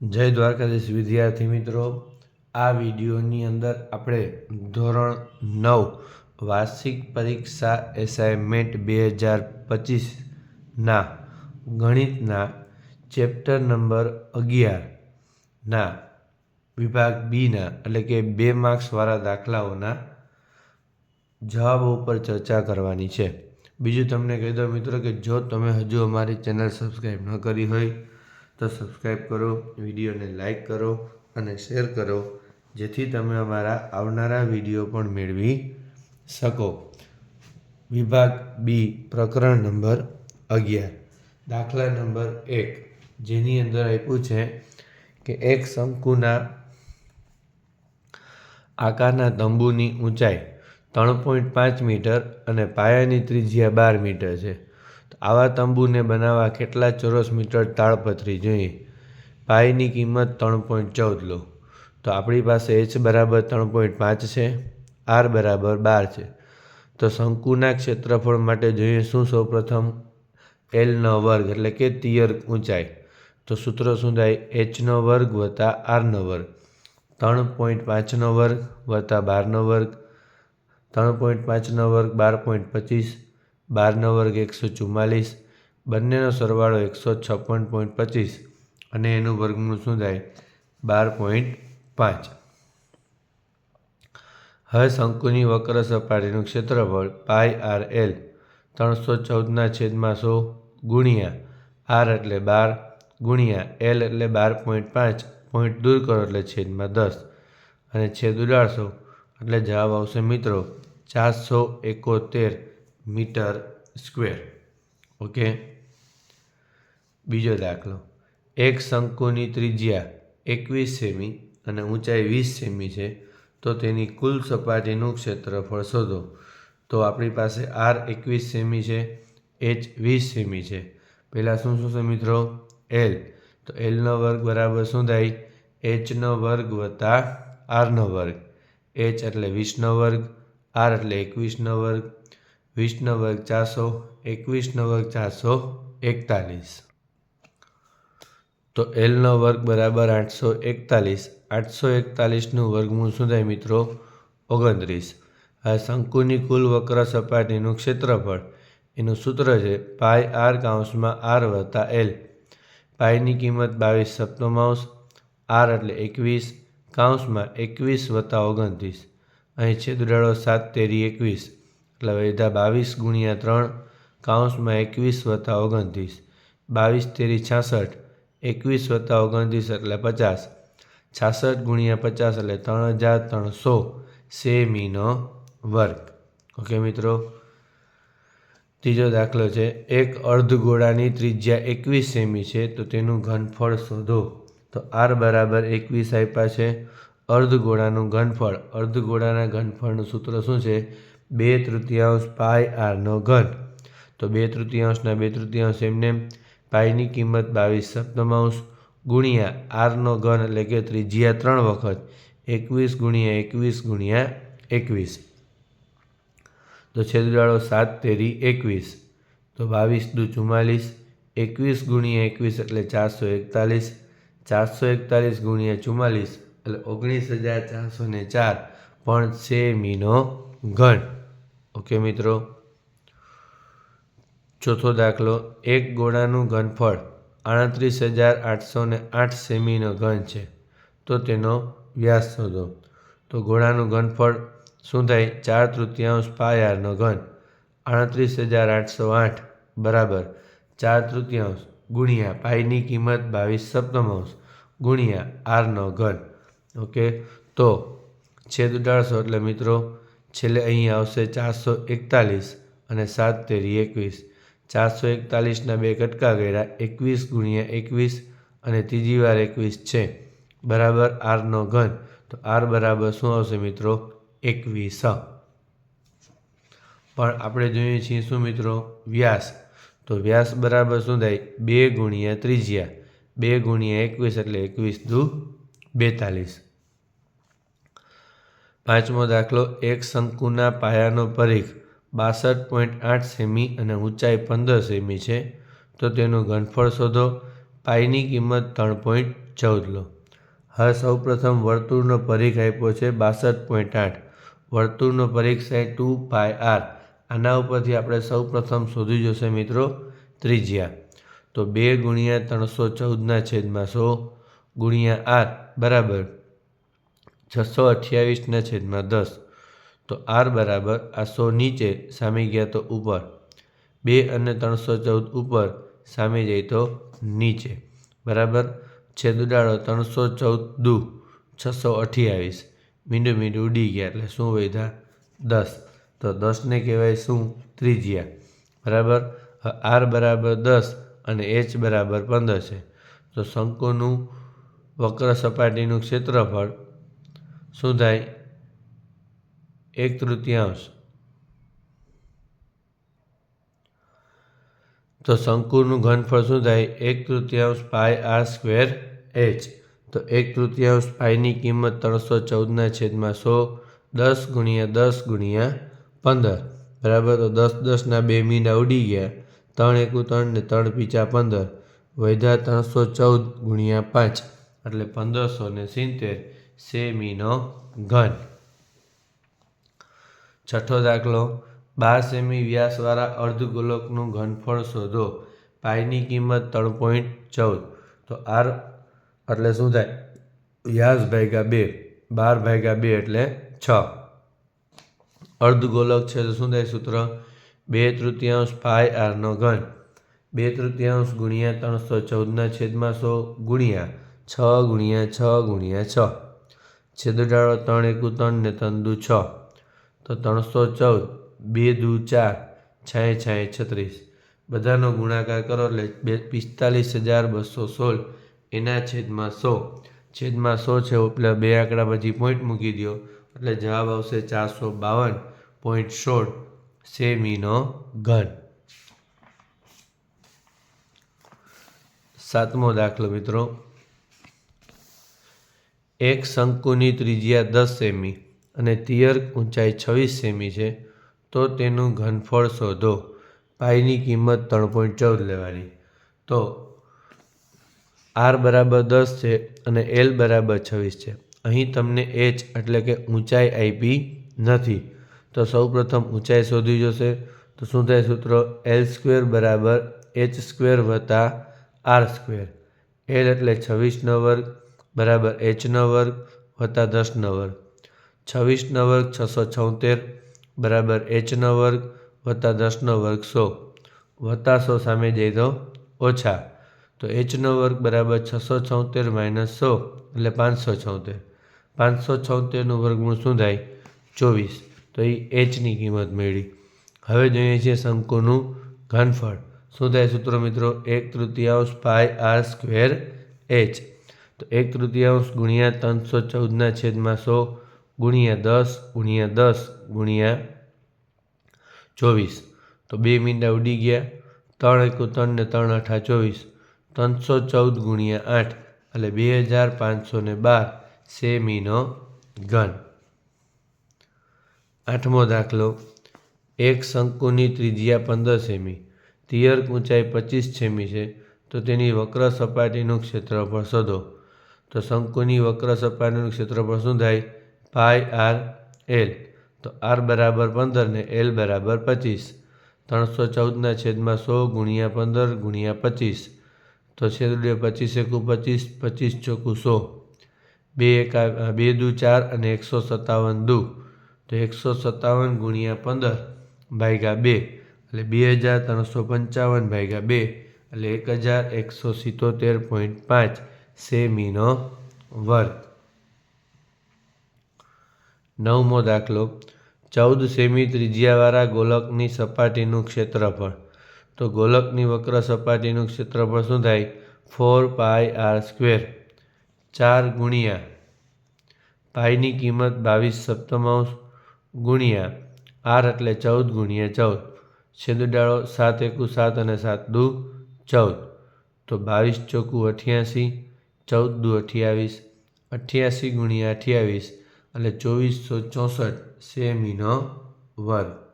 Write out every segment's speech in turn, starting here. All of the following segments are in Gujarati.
જય દ્વારકાધીશ વિદ્યાર્થી મિત્રો. આ વિડીયોની અંદર આપણે ધોરણ નવ વાર્ષિક પરીક્ષા એસાઇનમેન્ટ બે હજાર પચીસના ગણિતના ચેપ્ટર નંબર અગિયારના વિભાગ બીના એટલે કે બે માર્ક્સવાળા દાખલાઓના જવાબો ઉપર ચર્ચા કરવાની છે. બીજું તમને કહી દઉં મિત્રો કે જો તમે હજુ અમારી ચેનલ સબસ્ક્રાઈબ ન કરી હોય તો સબસ્ક્રાઈબ કરો, વિડીયોને લાઈક કરો અને શેર કરો, જેથી તમે અમારા આવનારા વીડિયો પણ મેળવી શકો. વિભાગ બી, પ્રકરણ નંબર અગિયાર. દાખલા નંબર એક, જેની અંદર આપ્યું છે કે એક શંકુના આકારના તંબુની ઊંચાઈ ત્રણ પોઈન્ટ પાંચ મીટર અને પાયાની ત્રિજ્યા બાર મીટર છે. આવા તંબુને બનાવવા કેટલા ચોરસ મીટર તાળપથરી જોઈએ? પાયની કિંમત ત્રણ પોઈન્ટ ચૌદ લો. તો આપણી પાસે એચ બરાબર ત્રણ પોઈન્ટ પાંચ છે, આર બરાબર બાર છે. તો શંકુના ક્ષેત્રફળ માટે જોઈએ શું સૌપ્રથમ? એલનો વર્ગ, એટલે કે તિયર ઊંચાઈ. તો સૂત્ર શું થાય? એચનો વર્ગ વત્તા આરનો વર્ગ. ત્રણ પોઈન્ટ પાંચનો વર્ગ વત્તા બારનો વર્ગ. ત્રણ પોઈન્ટ પાંચનો વર્ગ બાર પોઈન્ટ પચીસ. બારનો વર્ગ એકસો ચુમ્માલીસ બંનેનો સરવાળો એકસો છપ્પન પોઈન્ટ પચીસ અને એનું વર્ગમૂળ શું થાય? બાર પોઈન્ટ પાંચ. હવે શંકુની વક્ર સપાટીનું ક્ષેત્રફળ પાઈ આર એલ ત્રણસો ચૌદના છેદમાં સો ગુણ્યા આર એટલે બાર ગુણ્યા એલ એટલે બાર પોઈન્ટ પાંચ પોઈન્ટ દૂર કરો એટલે છેદમાં દસ. અને છેદ ઉડાડશો એટલે જવાબ આવશે મિત્રો ચારસો એકોતેર મીટર સ્ક્વેર. ઓકે? બીજો દાખલો. એક શંકુની ત્રિજ્યા એકવીસ સેમી અને ઊંચાઈ વીસ સેમી છે, તો તેની કુલ સપાટીનું ક્ષેત્રફળ શોધો. તો આપણી પાસે આર એકવીસ સેમી છે, એચ વીસ સેમી છે. પહેલાં શું શું છે મિત્રો? એલ. તો એલનો વર્ગ બરાબર શું થાય? એચનો વર્ગ વત્તા આરનો વર્ગ. એચ એટલે વીસનો વર્ગ, આર એટલે એકવીસનો વર્ગ વીસનો વર્ગ ચારસો, એકવીસનો વર્ગ ચારસો એકતાલીસ. તો એલનો વર્ગ બરાબર આઠસો એકતાલીસ, આઠસો એકતાલીસનું વર્ગમૂળ શું થાય મિત્રો? ઓગણત્રીસ. આ શંકુની કુલ વક્ર સપાટીનું ક્ષેત્રફળ, એનું સૂત્ર છે પાય આર કાઉન્સમાં આર વત્તા એલ. પાયની કિંમત બાવીસ સપ્તમાંશ, આર એટલે એકવીસ, કાઉન્સમાં એકવીસ વત્તા ઓગણત્રીસ. અહીં છેદ ઉડાડો સાત તેરી એકવીસ. એટલે વૈધા બાવીસ ગુણ્યા ત્રણ કાઉન્સમાં એકવીસ વત્તા ઓગણત્રીસ. બાવીસ તેરી છાસઠ, એકવીસ વત્તા ઓગણત્રીસ એટલે પચાસ. છાસઠ ગુણ્યા પચાસ એટલે ત્રણ હજાર ત્રણસો સેમીનો વર્ગ. ઓકે મિત્રો? ત્રીજો દાખલો છે, એક અર્ધગોળાની ત્રિજ્યા એકવીસ સેમી છે, તો તેનું ઘનફળ શોધો. તો આર બરાબર એકવીસ આપ્યા છે. અર્ધગોળાનું ઘનફળ અર્ધગોળાના ઘનફળનું સૂત્ર શું છે? બે તૃતીયાંશ પાય આરનો ઘન. તો બે તૃતીયાંશના બે તૃતીયાંશ એમને પાયની કિંમત બાવીસ સપ્તમાંશ ગુણ્યા આરનો ઘન એટલે કે ત્રિજ્યા ત્રણ વખત એકવીસ ગુણ્યા એકવીસ ગુણ્યા એકવીસ. તો છેદવાળો સાત તેરી એકવીસ. તો બાવીસ દુ ચુમ્માલીસ. એકવીસ ગુણ્યા એકવીસ એટલે ચારસો એકતાલીસ. ચારસો એકતાલીસ ગુણ્યા ચુમ્માલીસ એટલે ઓગણીસ હજાર ચારસો ને ચાર. પણ સેમીનો ઘન. ઓકે, મિત્રો? ચોથો દાખલો. એક ગોળાનું ઘનફળ આડત્રીસ હજાર આઠસો ને આઠ સેમીનો ઘન છે. તો તેનો વ્યાસ શોધો. તો ગોળાનું ઘનફળ શું થાય? ચાર તૃતીયાંશ પાયારનો ઘન. આડત્રીસ હજાર આઠસો આઠ. બરાબર. ચાર તૃતીયાંશ ગુણ્યા પાયની કિંમત બાવીસ સપ્તમાંશ ગુણ્યા આરનો ઘન. ઓકે? તો છેદ ઉડાડશો એટલે, મિત્રો છેલ્લે અહીં આવશે ચારસો એકતાલીસ અને સાત તેરી એકવીસ. ચારસો એકતાલીસના બે કટકા કર્યા, એકવીસ ગુણ્યા એકવીસ અને ત્રીજી વાર એકવીસ છે. બરાબર આરનો ઘન. તો આર બરાબર શું આવશે મિત્રો? એકવીસ. પણ આપણે જોઈએ છીએ શું મિત્રો? વ્યાસ. તો વ્યાસ બરાબર શું થાય? બે ગુણ્યા ત્રિજ્યા. બે ગુણ્યા એકવીસ એટલે એકવીસ દુ બેતાલીસ. પાંચમો દાખલો, એક શંકુના પાયાનો પરિઘ, બાસઠ પોઈન્ટ આઠ સેમી અને ઊંચાઈ પંદર સેમી છે. તો તેનું ઘનફળ શોધો. પાઈની કિંમત ત્રણ પોઈન્ટ ચૌદ લો હવે સૌપ્રથમ વર્તુળનો પરિઘ આપ્યો છે બાસઠ પોઈન્ટ આઠ. વર્તુળનો પરિઘ છે ટુ પાય આર. આના ઉપરથી આપણે સૌપ્રથમ શોધી જોશે મિત્રો ત્રિજ્યા. તો બે ગુણ્યા ત્રણસો ચૌદના છેદમાં સો ગુણ્યા આર. બરાબર. છસો અઠ્યાવીસના છેદમાં દસ. તો આર બરાબર આ સો નીચે સામે ગયા તો ઉપર. બે અને ત્રણસો ચૌદ ઉપર સામે જાય તો નીચે. બરાબર? છેદ ઉડાડો ત્રણસો ચૌદ દુ છસો અઠ્યાવીસ મીંડું મીંડું ઉડી ગયા એટલે શું વધ્યા? દસ. તો દસને કહેવાય શું? ત્રિજ્યા. બરાબર? આર બરાબર દસ અને એચ બરાબર પંદર છે. તો શંકુનું વક્ર સપાટીનું ક્ષેત્રફળ શું થાય એક તૃતીયાંશ. તો શંકુનું ઘનફળ શું થાય એક તૃતીયાંશ પાય આર સ્ક્વેર એચ. તો એક તૃતીયાંશ પાયની કિંમત ત્રણસો ચૌદના છેદમાં સો દસ ગુણ્યા દસ ગુણ્યા પંદર. બરાબર? તો દસ દસના બે મીંડા ઉડી ગયા. ત્રણ એકુ ત્રણ ને ત્રણ પીચા પંદર. વૈધા ત્રણસો ચૌદ ગુણ્યા પાંચ. એટલે પંદરસો ને સિત્તેર. સેમીનો ઘન. છઠ્ઠો દાખલો. બાર સેમી વ્યાસવાળા અર્ધગોલકનું ઘનફળ શોધો. પાયની કિંમત ત્રણ પોઈન્ટ ચૌદ. તો આર એટલે શું થાય? વ્યાસ ભાગ્યા બે. બાર ભાગ્યા બે એટલે છ. અર્ધગોલક છે તો શું થાય સૂત્ર? બે તૃતીયાંશ પાય આરનો ઘન. બે તૃતીયાંશ ગુણ્યા ત્રણસો ચૌદના છેદમાં સો ગુણ્યા છ ગુણ્યા છ ગુણ્યા છ. છેદડાળો ત્રણ એકુ ત્રણ ને ત્રણ દુ છ. તો ત્રણસો ચૌદ, બે દુ ચાર, છાંય છાંય છત્રીસ. બધાનો ગુણાકાર કરો એટલે બે, પિસ્તાલીસ હજાર બસો સોળ. એના છેદમાં સો. છેદમાં સો છે એટલે બે આંકડા પછી પોઈન્ટ મૂકી દો એટલે જવાબ આવશે ચારસો બાવન પોઈન્ટ સોળ સેમીનો ઘન. સાતમો દાખલો મિત્રો. એક શંકુની ત્રિજ્યા દસ સેમી અને તિયર ઊંચાઈ છવ્વીસ સેમી છે, તો તેનું ઘનફળ શોધો. પાઈની કિંમત ત્રણ પોઈન્ટ ચૌદ લેવાની. તો આર બરાબર દસ છે અને એલ બરાબર છવ્વીસ છે. અહીં તમને એચ એટલે કે ઊંચાઈ આપી નથી. તો સૌપ્રથમ ઊંચાઈ શોધી જશે. તો શું થાય સૂત્ર? એલ સ્ક્વેર બરાબર એચ સ્ક્વેર વત્તા આર સ્ક્વેર. એલ એટલે છવ્વીસનો વર્ગ બરાબર એચનો વર્ગ વત્તા દસનો વર્ગ. છવ્વીસનો વર્ગ છસો છોતેર, બરાબર એચનો વર્ગ વત્તા દસનો વર્ગ સો. વત્તા સો સામે જઈ તો ઓછા. તો એચનો વર્ગ બરાબર છસો છોતેર માઇનસ સો, એટલે પાંચસો છોતેર. પાંચસો છોતેરનું વર્ગમૂળ શું થાય? ચોવીસ. તો એ એચની કિંમત મેળવી. હવે જોઈએ છીએ શંકુનું ઘનફળ. શું થાય સૂત્રો મિત્રો? એક તૃતીયાંશ પાય આર સ્ક્વેર એચ તો એક તૃતીયાંશ ગુણ્યા ત્રણસો ચૌદના છેદમાં સો ગુણ્યા દસ ગુણ્યા દસ ગુણ્યા ચોવીસ. તો બે મીંડા ઉડી ગયા. ત્રણ એકુ ત્રણ ને ત્રણ અઠા ચોવીસ. ત્રણસો ચૌદ ગુણ્યા આઠ એટલે બે હજાર પાંચસો ને બાર સેમીનો ઘન. આઠમો દાખલો. એક શંકુની ત્રિજ્યા પંદર સેમી. તિયર ઊંચાઈ પચીસ સેમી છે. તો તેની વક્ર સપાટીનું ક્ષેત્રફળ શોધો. તો શંકુની વક્ર સપાટીનું ક્ષેત્રફળ શું થાય? Pi R L. તો આર બરાબર પંદર ને એલ બરાબર પચીસ. ત્રણસો ચૌદના છેદમાં સો ગુણ્યા પંદર ગુણ્યા પચીસ. તો છેદડે પચીસ એકુ પચીસ પચીસ ચોખ્ખું સો. બે એકા બે દુ ચાર અને એકસો સત્તાવન દુ. તો એકસો સત્તાવન ગુણ્યા પંદર ભાગ્યા બે. એટલે બે હજાર ત્રણસો પંચાવન ભાગ્યા બે. એટલે એક હજાર એકસો સિત્તોતેર પોઈન્ટ પાંચ. સેમીનો વર્ગ. નવમો દાખલો. ચૌદ સેમી ત્રિજ્યાવાળા ગોલકની સપાટીનું ક્ષેત્રફળ. તો ગોલકની વક્ર સપાટીનું ક્ષેત્રફળ શું થાય? Four pi R square. ચાર ગુણ્યા. પાયની કિંમત બાવીસ સપ્તમાંશ ગુણ્યા. આર એટલે ચૌદ ગુણ્યા ચૌદ. છેદડાળો સાત એકુ સાત અને સાત દુ ચૌદ. તો બાવીસ ચોખ્ખું અઠ્યાસી. ચૌદ દુ અઠ્યાવીસ અઠ્યાસી ગુણ્યા અઠ્યાવીસ એટલે ચોવીસો ચોસઠ સેમીનો વર્ગ.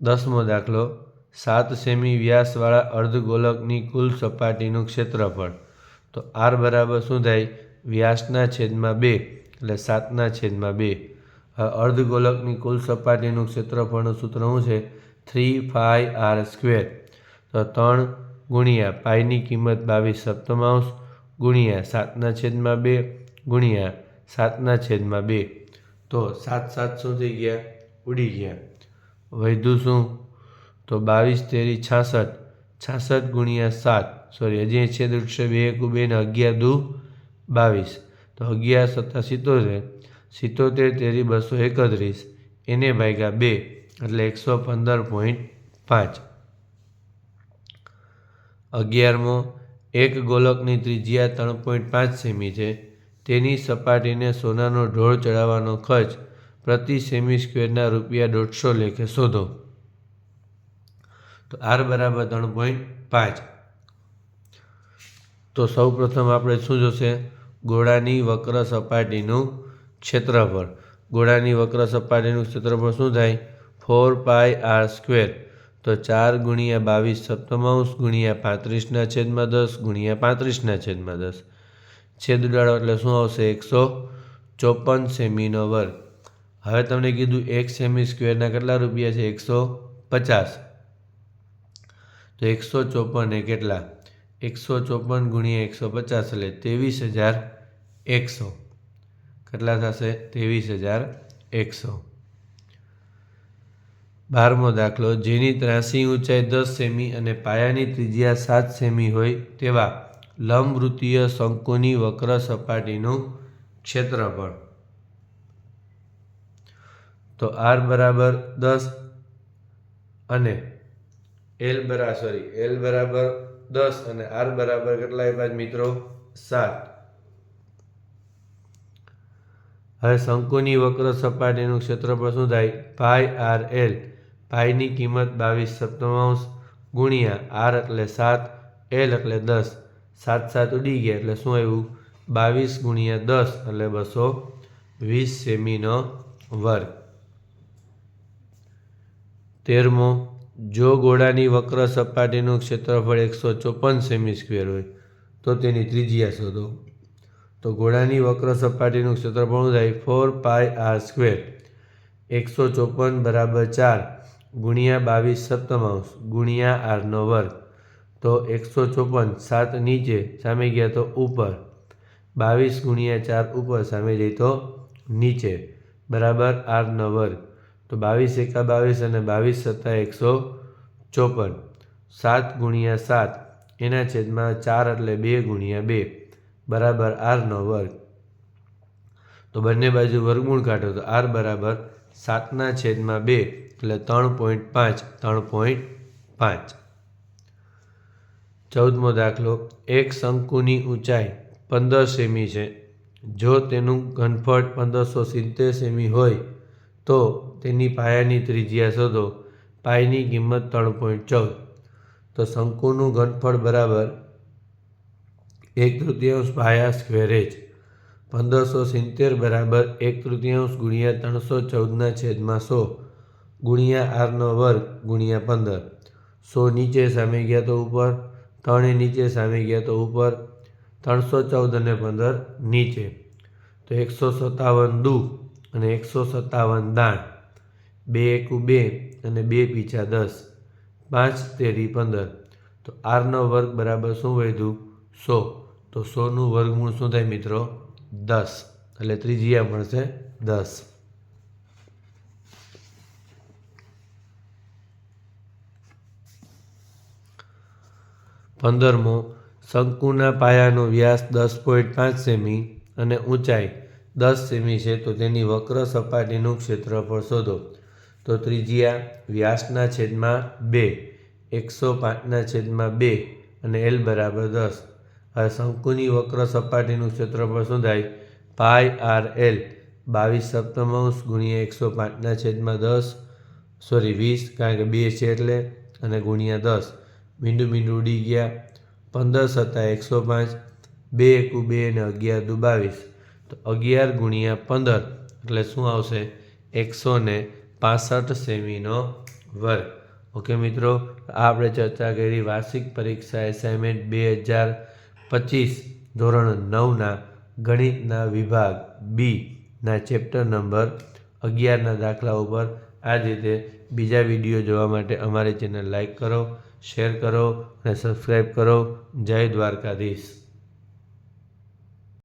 દસમો દાખલો, સાત સેમી વ્યાસવાળા અર્ધગોલકની કુલ સપાટીનું ક્ષેત્રફળ. તો આર બરાબર શું થાય? વ્યાસના છેદમાં બે એટલે સાતના છેદમાં બે. હવે અર્ધગોલકની કુલ સપાટીનું ક્ષેત્રફળનું સૂત્ર શું છે? Three pi R square. તો ત્રણ ગુણ્યા પાઈની કિંમત બાવીસ સપ્તમાંશ, ગુણ્યા સાતના છેદમાં બે, ગુણ્યા સાતના છેદમાં બે. તો સાત સાત શું થઈ ગયા? ઉડી ગયા. વૈધું શું? તો બાવીસ તેરી છાસઠ છાસઠ ગુણ્યા સાત. સોરી હજી છેદ ઉઠશે બે એકુ બે ને અગિયાર દુ બાવીસ. તો અગિયાર સત્તા સિત્તોતેર સિત્તોતેર તેરી બસો એકત્રીસ. એને ભાગ્યા બે, એટલે એકસો પંદર પોઈન્ટ પાંચ. અગિયારમો, એક ગોલકની ત્રિજ્યા ત્રણ પોઈન્ટ પાંચ સેમી છે. તેની સપાટીને સોનાનો ઢોળ ચડાવવાનો ખર્ચ પ્રતિ સેમી સ્ક્વેરના રૂપિયા દોઢસો લેખે શોધો. તો આર બરાબર ત્રણ પોઈન્ટ પાંચ. તો સૌ પ્રથમ આપણે શું જોશે? ગોળાની વક્ર સપાટીનું ક્ષેત્રફળ. ગોળાની વક્ર સપાટીનું ક્ષેત્રફળ શું થાય? Four pi R square. તો ચાર ગુણ્યા બાવીસ સપ્તમાંશ ગુણ્યા પાંત્રીસના છેદમાં દસ ગુણ્યા પાંત્રીસના છેદમાં દસ. છેદ ઉડાડો એટલે શું આવશે? એકસો ચોપન સેમીનો વર્ગ. હવે તમને કીધું એક સેમી સ્ક્વેરના કેટલા રૂપિયા છે? એકસો પચાસ. તો એકસો ચોપન એ કેટલા? એકસો ચોપન ગુણ્યા એકસો પચાસ એટલે ત્રેવીસ હજાર એકસો. કેટલા થશે? ત્રેવીસ હજાર એકસો. બારમો દાખલો, જેની ત્રાસી ઊંચાઈ દસ સેમી અને પાયાની ત્રિજ્યા સાત સેમી હોય તેવા લંબવૃત્તીય શંકુની વક્ર સપાટીનું ક્ષેત્રફળ. તો આર બરાબર દસ અને એલ બરા સોરી એલ બરાબર દસ અને આર બરાબર કેટલા આપ્યા મિત્રો? સાત. હવે શંકુની વક્ર સપાટીનું ક્ષેત્રફળ શું થાય? Pi r l. પાઈની કિંમત બાવીસ સપ્તમાંશ ગુણ્યા આર એટલે સાત, એલ એટલે દસ. સાત સાત ઉડી ગયા એટલે શું આવ્યું? બાવીસ ગુણ્યા દસ એટલે બસો વીસ સેમીનો વર્ગ. તેરમો, જો ગોળાની વક્ર સપાટીનું ક્ષેત્રફળ એકસો ચોપન સેમી સ્ક્વેર હોય, તો તેની ત્રિજ્યા શોધો. તો ગોળાની વક્ર સપાટીનું ક્ષેત્રફળ થાય? Four pi r square. એકસો ચોપન બરાબર ચાર. ગુણ્યા બાવીસ સપ્તમાંશ, ગુણ્યા આરનો વર્ગ. તો એકસો ચોપન સાત નીચે સામે ગયા તો ઉપર. બાવીસ ગુણ્યા ચાર ઉપર સામે જઈ તો નીચે. બરાબર આરનો વર્ગ. તો બાવીસ એકા બાવીસ અને બાવીસ સત્તા એકસો ચોપન. સાત ગુણ્યા સાત. એના છેદમાં ચાર એટલે બે ગુણ્યા બે. બરાબર આરનો વર્ગ. તો બંને બાજુ વર્ગમૂળ કાઢો તો આર બરાબર સાતના છેદમાં બે. એટલે ત્રણ પોઈન્ટ પાંચ, ત્રણ પોઈન્ટ પાંચ. ચૌદમો દાખલો, એક શંકુની ઊંચાઈ પંદર સેમી છે. જો તેનું ઘનફળ પંદરસો સિત્તેર સેમી હોય, તો તેની પાયાની ત્રિજ્યા શોધો. પાયની કિંમત ત્રણ પોઈન્ટ ચૌદ. તો શંકુનું ઘનફળ બરાબર એક તૃતીયાંશ પાયા સ્ક્વેરેજ પંદરસો સિત્તેર બરાબર એક તૃતીયાંશ ગુણ્યા ત્રણસો ચૌદના છેદમાં સો. ગુણ્યા આરનો વર્ગ ગુણ્યા પંદર. સો નીચે સામે ગયા તો ઉપર, ત્રણે નીચે સામે ગયા તો ઉપર, ત્રણસો ચૌદ અને પંદર નીચે. તો એકસો સત્તાવન દુ અને એકસો સત્તાવન દાણ. બે એકુ બે અને બે પીછા દસ. પાંચ તેરી પંદર. તો આરનો વર્ગ બરાબર શું વધ્યું? સો. તો સોનું વર્ગમૂળ શું થાય મિત્રો? દસ. એટલે ત્રિજ્યા મળશે દસ. પંદરમો શંકુના પાયાનો વ્યાસ દસ પોઈન્ટ પાંચ સેમી અને ઊંચાઈ દસ સેમી છે, તો તેની વક્ર સપાટીનું ક્ષેત્રફળ શોધો. તો ત્રિજ્યા વ્યાસના છેદમાં બે, એકસો પાંચના છેદમાં બે અને એલ બરાબર દસ. હવે શંકુની વક્ર સપાટીનું ક્ષેત્રફળ શોધાય. પાય આર એલ બાવીસ સપ્તમાંશ ગુણ્યા એકસો પાંચના છેદમાં દસ, સોરી, વીસ, કારણ કે બે છે એટલે, અને ગુણ્યા દસ. મીંડું મીંડું ઉડી ગયા. પંદર સત્તા, એકસો પાંચ, બે એકુ બે અને અગિયાર દુ બાવીસ. તો અગિયાર ગુણ્યા પંદર, એટલે શું આવશે? એકસો ને પાસઠ સેમીનો વર્ગ. ઓકે મિત્રો આપણે ચર્ચા કરી વાર્ષિક પરીક્ષા એસાઇનમેન્ટ બે હજાર પચીસ, ધોરણ નવના ગણિતના વિભાગ બીના ચેપ્ટર નંબર અગિયારના દાખલા ઉપર. આ જ રીતે બીજા વીડિયો જોવા માટે અમારી ચેનલ લાઈક કરો. શેર કરો અને સબસ્ક્રાઈબ કરો. જય દ્વારકાધીશ.